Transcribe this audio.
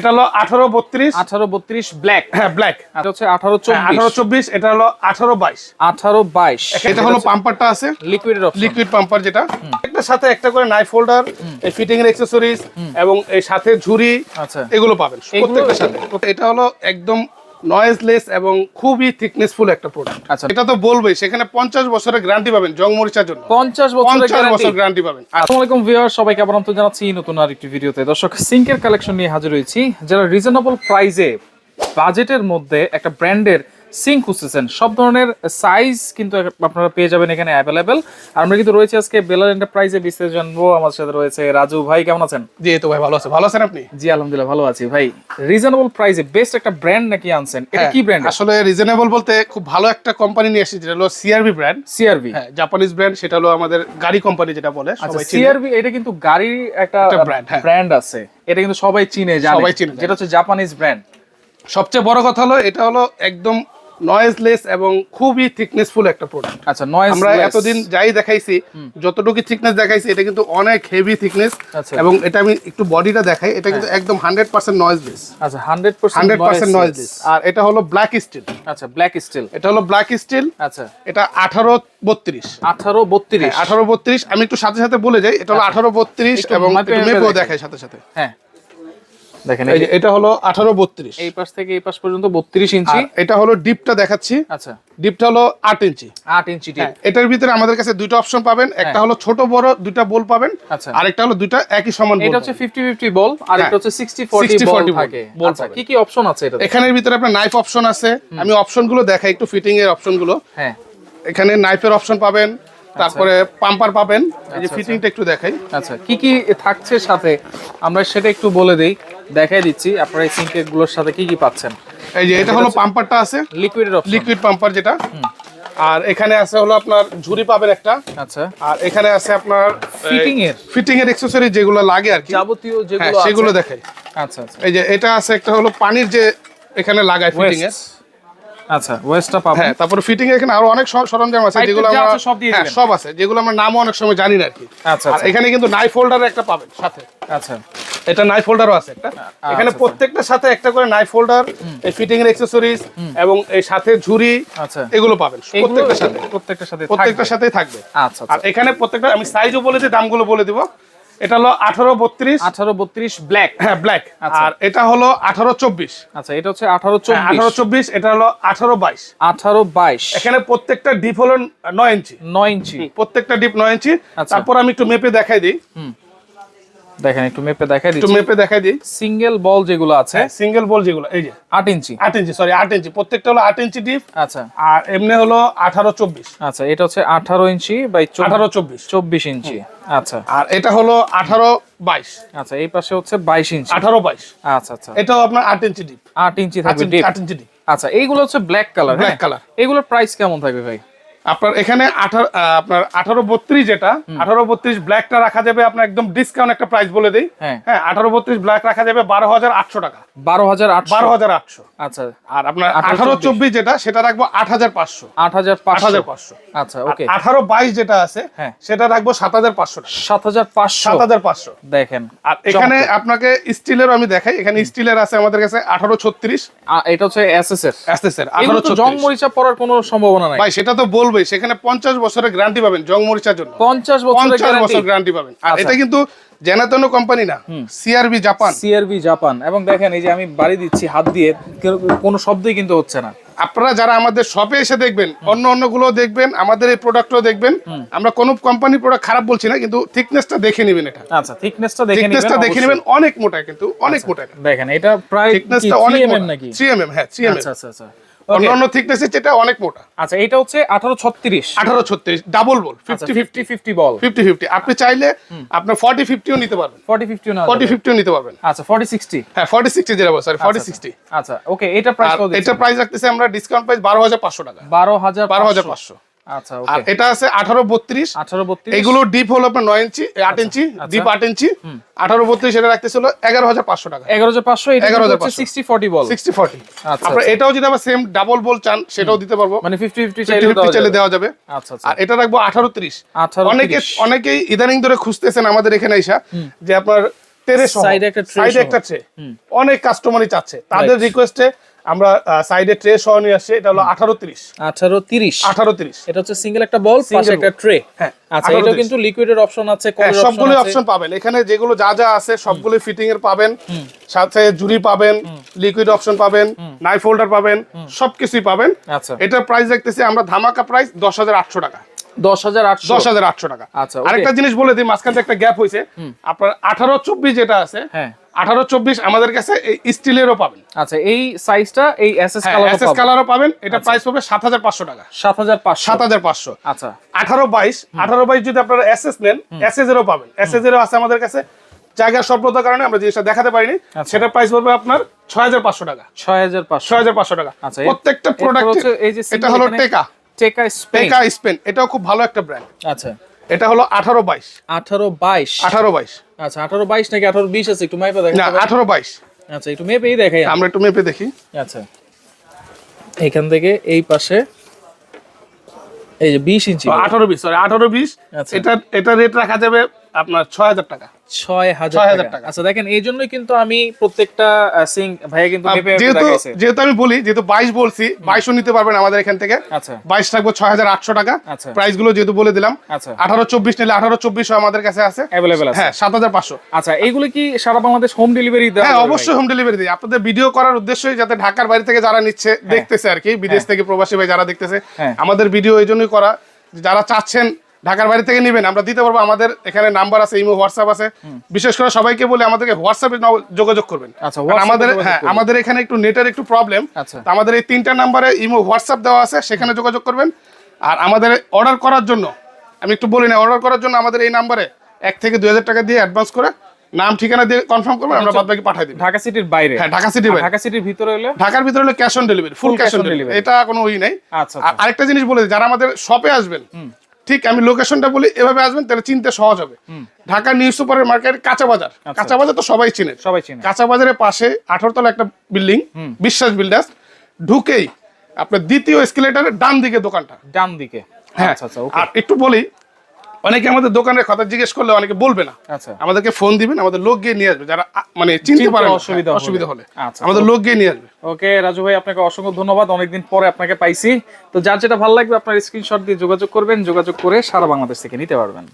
এটা হলো আঠারো বত্রিশ। আঠারো বত্রিশ ব্ল্যাক হ্যাঁ ব্ল্যাক এটা হচ্ছে আঠারো আঠারো চব্বিশ এটা হলো আঠারো বাইশ। আঠারো বাইশ। এটা হলো পাম্পারটা আছে। লিকুইড লিকুইড পাম্পার যেটা। একটার সাথে একটা করে নাইফ হোল্ডার এই ফিটিং এর এক্সেসরিজ এবং এই সাথে ঝুড়ি আচ্ছা। এগুলো পাবেন। প্রত্যেকটার সাথে। এটা হলো একদম নয়েজলেস এবং খুবই থিকনেসফুল একটা প্রোডাক্ট আচ্ছা। এটা তো বলবেই সেখানে পঞ্চাশ বছরের গ্যারান্টি পাবেন জং মরিচার জন্য। পঞ্চাশ বছরের গ্যারান্টি বছর গ্যারান্টি পাবেন। আর আসসালামু আলাইকুম ভিউয়ার সবাইকে আবার অন্তর জানাচ্ছি নতুন আরেকটি ভিডিওতে। দর্শক সিঙ্কের কালেকশন নিয়ে হাজির হয়েছি যারা রিজনেবল প্রাইসে বাজেটের মধ্যে একটা ব্র্যান্ডের সিঙ্ক খুঁজতেছেন সব ধরনের সাইজ কিন্তু আপনারা পেয়ে যাবেন এখানে অ্যাভেলেবেল আর আমরা কিন্তু রয়েছে আজকে বেলার এন্টারপ্রাইজে বিস্তারিত জানব। আমার সাথে রয়েছে রাজু। ভাই কেমন আছেন? জি তো ভাই ভালো আছে। ভালো আছেন আপনি? জি আলহামদুলিল্লাহ ভালো আছি। ভাই রিজনেবল প্রাইসে বেস্ট একটা ব্র্যান্ড নাকি আনছেন? এটা হ্যাঁ, কি ব্র্যান্ড আসলে রিজনেবল বলতে খুব ভালো একটা কোম্পানি নিয়ে এসেছি যেটা হলো সিআরবি ব্র্যান্ড সিআরভি হ্যাঁ জাপানিজ ব্র্যান্ড সেটা হলো আমাদের গাড়ি কোম্পানি যেটা বলে আচ্ছা সবাই চিনে। সিআরভি এটা কিন্তু গাড়ির একটা হ্যাঁ। ব্র্যান্ড আছে। এটা কিন্তু সবাই চিনে জানে। সবাই চিনে, যেটা হচ্ছে জাপানিজ ব্র্যান্ড সবচেয়ে বড় কথা হলো এটা হলো একদম নয়েজলেস এবং খুবই থিকনেসফুল একটা প্রোডাক্ট আচ্ছা নয়েজ আমরা এতদিন যাই দেখাইছি যতটুকু থিকনেস দেখাইছি এটা কিন্তু অনেক হেভি থিকনেস আচ্ছা। এবং এটা আমি একটু বডিটা দেখাই এটা কিন্তু একদম হান্ড্রেড পার্সেন্ট নয়েজলেস আচ্ছা hundred percent hundred percent noiseless আর এটা হলো ব্ল্যাক স্টিল আচ্ছা ব্ল্যাক স্টিল এটা হলো ব্ল্যাক স্টিল আচ্ছা। এটা আঠারো বত্রিশ। আঠারো বত্রিশ। আঠারো বত্রিশ আমি একটু সাথে সাথে বলে যাই এটা হলো আঠারো বত্রিশ একটু এবং মাপে মাপে মেপেও। দেখাই সাথে সাথে। হ্যাঁ। দেখেন এটা হলো আঠারো বত্রিশ। এই পাশ থেকে এই পাশ পর্যন্ত বত্রিশ ইঞ্চি। এটা হলো ডিপটা দেখাচ্ছি। আচ্ছা। ডিপটা হলো আট ইঞ্চি। আট ইঞ্চি হ্যাঁ, এটার ভিতরে আমাদের কাছে দুইটা অপশন পাবেন। একটা হলো ছোট বড় দুইটা বল পাবেন। আচ্ছা। আরেকটা হলো দুইটা একই সমান এটা হচ্ছে ফিফটি ফিফটি বল আর হ্যাঁ। হচ্ছে সিক্সটি ফোর্টি 60 বল থাকে। আচ্ছা। কি কি অপশন আছে এটা এখানের ভিতরে আপনার নাইফ অপশন আছে। আমি অপশনগুলো দেখাই একটু ফিটিং এর অপশনগুলো হ্যাঁ। এখানে নাইফের অপশন পাবেন তারপরে পাম্পার পাবেন। এই যে আচ্ছা, ফিটিংটা একটু দেখাই। আচ্ছা কি কি থাকছে সাথে? আমরা সেটা একটু বলে দেই। দেখাই দিচ্ছি আপনারা এই সিঙ্কেরগুলোর সাথে কি কি পাচ্ছেন? এই যে এটা হলো পাম্পারটা আছে। লিকুইডের লিকুইড পাম্পার যেটা। আর এখানে আছে হলো আপনার ঝুড়ি পাবেন একটা। আচ্ছা। আর এখানে আছে আপনার ফিটিং এর? ফিটিং এর অ্যাকসেসরি যেগুলো লাগে আর কি। যাবতীয় হ্যাঁ যেগুলো আছে। সেগুলো দেখাই। আচ্ছা আচ্ছা। এই যে এটা আছে একটা হলো পানির যে এখানে লাগায় ফিটিং এর। আচ্ছা ওয়েস্টটা পাবেন। হ্যাঁ তারপরে ফিটিং এর এখানে আরও অনেক সরঞ্জাম আছে যেগুলো আমরা সব দিয়ে হ্যাঁ। সব আছে যেগুলো আমরা নামও অনেক সময় জানি না আর কি। আচ্ছা আর আচ্ছা। এখানে কিন্তু নাইফ হোল্ডার একটা পাবেন সাথে। আচ্ছা। এটা নাইফ হোল্ডারও আছে একটা। এখানে আচ্ছা। প্রত্যেকটার সাথে একটা করে নাইফ হোল্ডার এই ফিটিং এর অ্যাকসেসরিজ এবং এই সাথে ঝুড়ি আচ্ছা। এগুলো পাবেন প্রত্যেকটার সাথে। প্রত্যেকটার সাথে প্রত্যেকটার। সাথেই থাকবে। আচ্ছা আর আচ্ছা এখানে প্রত্যেকটা আমি সাইজও বলে দিই দামগুলো বলে দিব। এটা হলো আঠারো বত্রিশ। আঠারো বত্রিশ ব্ল্যাক হ্যাঁ ব্ল্যাক আচ্ছা। আর এটা হলো আঠারো চব্বিশ। আচ্ছা এটা হচ্ছে আঠারো চব্বিশ। আঠারো চব্বিশ এটা হলো আঠারো বাইশ। আঠারো বাইশ। এখানে প্রত্যেকটা ডিপ হলো নয় ইঞ্চি। নয় ইঞ্চি। প্রত্যেকটা ডিপ নয় ইঞ্চি। আচ্ছা। তারপর আমি একটু মেপে দেখাই দিই। দেখেন একটু মেপে দেখাই একটু মেপে দেখাই দিই। সিঙ্গেল বল যেগুলো আছে সিঙ্গেল বল যেগুলো এই যে। আট ইঞ্চি। আট ইঞ্চি সরি আট ইঞ্চি। প্রত্যেকটা হলো আট ইঞ্চি ডিপ আচ্ছা। আর এমনি হলো আঠারো চব্বিশ। আচ্ছা এটা হচ্ছে আঠারো ইঞ্চি বাই আঠারো চব্বিশ। চব্বিশ ইঞ্চি। আচ্ছা। আর এটা হলো আঠারো বাইশ। আচ্ছা এই পাশে হচ্ছে বাইশ ইঞ্চি। আঠারো বাইশ। আচ্ছা আচ্ছা। এটাও আপনার আট ইঞ্চি ডিপ আট ইঞ্চি থাকবে ডিপ আট ইঞ্চি ডিপ আচ্ছা এইগুলো হচ্ছে ব্ল্যাক কালার Black কালার এগুলোর প্রাইস কেমন থাকবে ভাই? আপনার এখানে আঠারো আপনার আঠারো বত্রিশ যেটা আঠারো বত্রিশ ব্ল্যাকটা রাখা যাবে আপনার একদম ডিসকাউন্ট একটা প্রাইস বলে দিই। হ্যাঁ। হ্যাঁ আঠারো বত্রিশ ব্ল্যাক রাখা যাবে বারো হাজার আটশো টাকা। বারো হাজার বারো হাজার আটশো। আচ্ছা। আর আপনার আঠারো চব্বিশ। যেটা সেটা রাখব আট হাজার পাঁচশো। আট হাজার আট হাজার পাঁচশো। আচ্ছা ওকে। আঠারো বাইশ যেটা আছে হ্যাঁ। সেটা রাখব সাত হাজার পাঁচশো সাত হাজার পাঁচশো। সাত হাজার পাঁচশো। দেখেন আর এখানে আপনাকে স্টিলের আমি দেখাই এখানে স্টিলের আছে আমাদের কাছে আঠারো ছত্রিশ। এটা হচ্ছে এসএস এর আসতেছে এগুলো আঠারো তো জং মরিচা পড়ার কোনো সম্ভাবনা নাই। ভাই সেটা তো বলবেই সেখানে পঞ্চাশ বছরের গ্যারান্টি পাবেন জং মরিচার জন্য। পঞ্চাশ পঞ্চাশ বছর গ্যারান্টি পাবেন। আর আচ্ছা। এটা কিন্তু জেনাতন কোম্পানি না সিআরবি জাপান সিআরবি জাপান এবং দেখেন এই যে আমি বাড়ি দিচ্ছি হাত দিয়ে কোনো শব্দই কিন্তু হচ্ছে না। আপনারা যারা আমাদের শপে এসে দেখবেন অন্য অন্যগুলো দেখবেন আমাদের এই প্রোডাক্টও দেখবেন আমরা কোনো কোম্পানি প্রোডাক্ট খারাপ বলছি না কিন্তু থিকনেসটা দেখে নেবেন এটা। আচ্ছা থিকনেসটা দেখে নেবেন থিকনেসটা দেখে নেবেন অনেক মোটা কিন্তু অনেক মোটা দেখেন এটা প্রায় থিকনেসটা অনেক মোটা। নাকি? 3 mm হ্যাঁ 3 mm আচ্ছা আচ্ছা আচ্ছা। অন্য থিকনেস এর যেটা অনেক মোটা। আচ্ছা এটা হচ্ছে আঠারো ছত্রিশ। 18 36 double ball 50 fifty fifty ball 50 50 আপনি চাইলে আপনার 40 50ও নিতে পারবেন। ফর্টি ফিফটি না 40 50ও নিতে পারবেন। আচ্ছা ফর্টি সিক্সটি হ্যাঁ 40 60 যেটা বল সরি 40 60 আচ্ছা। ওকে এটা প্রাইস কত এটা প্রাইস রাখতেছে আমরা ডিসকাউন্ট প্রাইস 12500 টাকা। বারো হাজার 12500 আচ্ছা আর এটা আছে 18 32 আঠারো বত্রিশ। এগুলো ডিপ হলো আপনার 9 ইঞ্চি 8 ইঞ্চি ডিপ 8 ইঞ্চি। 18 32 এটা রাখতেছিল 11500 টাকা। এগারো হাজার পাঁচশো এটা 11,500 সিক্সটি ফর্টি বল। 60 40। এটাও যদি আবার সেম ডাবল বল চান সেটাও দিতে পারব। মানে ফিফটি ফিফটি 50 চাইলে দেওয়া যাবে। আচ্ছা আচ্ছা। আর এটা রাখব 18 30 আঠারো অনেকে অনেকেই ইদানিং ধরে খুঁজতেছেন আমাদের এখানে এসা যে আপনার একটা সাইডে একটা ট্রে অনেক কাস্টমারই চাচ্ছে। তাদের রিকোয়েস্টে আমরা সাইডে ট্রে সহ নিয়ে আসছি এটা হলো আঠারো তিরিশ। আঠারো তিরিশ। আঠারো তিরিশ। এটা হচ্ছে সিঙ্গেল একটা বল পাশে একটা ট্রে হ্যাঁ, আচ্ছা 18 এটাও 30 কিন্তু লিকুইডের অপশন আছে হ্যাঁ সবগুলো অপশন পাবেন। এখানে যেগুলো যা যা আছে সবগুলো ফিটিং এর পাবেন সাথে জুরি পাবেন লিকুইড অপশন পাবেন নাইফ হোল্ডার পাবেন সবকিছুই পাবেন। আচ্ছা। এটার প্রাইস দেখতেছি আমরা ধামাকা প্রাইস দশ হাজার আটশো টাকা। দশ হাজার আটশো। টাকা। আচ্ছা. আরেকটা জিনিস বলে দিই মাঝখানে একটা গ্যাপ হয়েছে। আপনার আঠারো চব্বিশ যেটা আছে হ্যাঁ। আঠারো চব্বিশ আমাদের কাছে স্টিলেরও পাবেন। আচ্ছা এই সাইজটা এই এসএস কালার এসএস কালারও পাবেন। এটা প্রাইস পাবে সাত হাজার পাঁচশো টাকা। সাত হাজার পাঁচশো। সাত হাজার পাঁচশো। আচ্ছা। আঠারো বাইশ। আঠারো বাইশ যদি আপনারা এসএস নেন এসএস এরও পাবেন। এসএস এরও আছে আমাদের কাছে। জায়গার স্বল্পতার কারণে আমরা জিনিসটা দেখাতে পারিনি। আচ্ছা। সেটা প্রাইস পড়বে আপনার ছয় হাজার পাঁচশো টাকা। ছয় হাজার পাঁচশো। ছয় হাজার পাঁচশো টাকা। আচ্ছা, প্রত্যেকটা প্রোডাক্ট এই যে এটা হলো টেকা টেকা স্পেন টেকা স্পেন এটাও খুব ভালো একটা ব্র্যান্ড আচ্ছা। এটা হলো আঠারো বাইশ। আঠারো বাইশ। আঠারো বাইশ। আচ্ছা আঠারো বাইশ নাকি আঠারো বিশ আছে? একটু মাইপে না দেখেন। আঠারো বাইশ। আচ্ছা একটু মেপেই দেখাই আমরা একটু মেপে দেখি। আচ্ছা। এখান থেকে এই পাশে এই যে বিশ ইঞ্চি। আঠারো বিশ সরি আঠারো বিশ। আচ্ছা। এটা এটা রেট রাখা যাবে আপনার ছয় হাজার টাকা। ছয় হাজার টাকা। আচ্ছা দেখেন এই জন্যই কিন্তু আমি প্রত্যেকটা সিং ভাইয়া কিন্তু যেহেতু যেহেতু আমি বলি যেহেতু বাইশ বলছি বাইশও নিতে পারবেন আমাদের এখান থেকে। আচ্ছা। বাইশ থাকব ছয় হাজার আটশো টাকা। আচ্ছা। প্রাইসগুলো যেহেতু বলে দিলাম আচ্ছা। আঠারো চব্বিশ নিলে আঠারো চব্বিশ আমাদের কাছে আছে। অ্যাভেলেবেল আছে। হ্যাঁ সাত হাজার পাঁচশো। আচ্ছা এইগুলো কি সারা বাংলাদেশ হোম ডেলিভারি দেওয়া হ্যাঁ অবশ্যই হোম ডেলিভারি দিই। আপনাদের ভিডিও করার উদ্দেশ্যই যাতে ঢাকার বাইরে থেকে যারা নিচ্ছে দেখতেছে আর কি বিদেশ থেকে প্রবাসী ভাই যারা দেখতেছে হ্যাঁ। আমাদের ভিডিও এই জন্যই করা। যারা চাচ্ছেন ঢাকার বাইরে থেকে নেবেন আমরা দিতে পারব। আমাদের এখানে নাম্বার আছে ইমো হোয়াটসঅ্যাপ আছে। বিশেষ করে সবাইকে বলে আমাদেরকে হোয়াটসঅ্যাপে যোগাযোগ করবেন। আচ্ছা, আমাদের হ্যাঁ আমাদের এখানে একটু নেটের একটু প্রবলেম আচ্ছা। আমাদের এই তিনটা নাম্বারে ইমো হোয়াটসঅ্যাপ দেওয়া আছে সেখানে যোগাযোগ করবেন। আর আমাদের অর্ডার করার জন্য আমি একটু বলি না অর্ডার করার জন্য আমাদের এই নাম্বারে এক থেকে দুই হাজার টাকা দিয়ে অ্যাডভান্স করে নাম ঠিকানা দিয়ে কনফার্ম করবেন আমরা বাদ বাকি পাঠিয়ে দিই ঢাকা সিটির বাইরে? হ্যাঁ ঢাকা সিটি আর ঢাকা সিটির ভিতরে হলে? ঢাকার ভিতরে হলে cash on delivery full cash on delivery এটা কোনো ওই নাই। আচ্ছা আরেকটা জিনিস বলে যারা আমাদের শপে আসবেন ঠিক আমি লোকেশনটা বলি এভাবে আসবেন তাহলে চিনতে সহজ হবে। ঢাকা নিউ সুপার মার্কেট কাঁচা বাজার কাঁচা বাজার তো সবাই চিনে। সবাই চিনে। কাঁচা বাজারের পাশে আঠারোতলা একটা বিল্ডিং বিশ্বাস বিল্ডার্স ঢুকেই আপনার দ্বিতীয় স্কেলেটারের ডান দিকে দোকানটা। ডান দিকে হ্যাঁ। আচ্ছা আচ্ছা ওকে। আর একটু বলি অনেকে আমাদের দোকানের কথা জিজ্ঞেস করলে অনেকে বলবে না। আচ্ছা। আমাদেরকে ফোন দিবেন আমাদের লোক গিয়ে নিয়ে আসবে। যারা মানে চিনতে পারে অসুবিধা অসুবিধা হলে। আচ্ছা, আমাদের লোক গিয়ে নিয়ে আসবে। ওকে রাজু ভাই আপনাকে অসংখ্য ধন্যবাদ। অনেকদিন পরে আপনাকে পাইছি। তো যার যেটা ভালো লাগবে আপনার স্ক্রিনশট দিয়ে যোগাযোগ করবেন। যোগাযোগ করে সারা বাংলাদেশ থেকে নিতে পারবেন।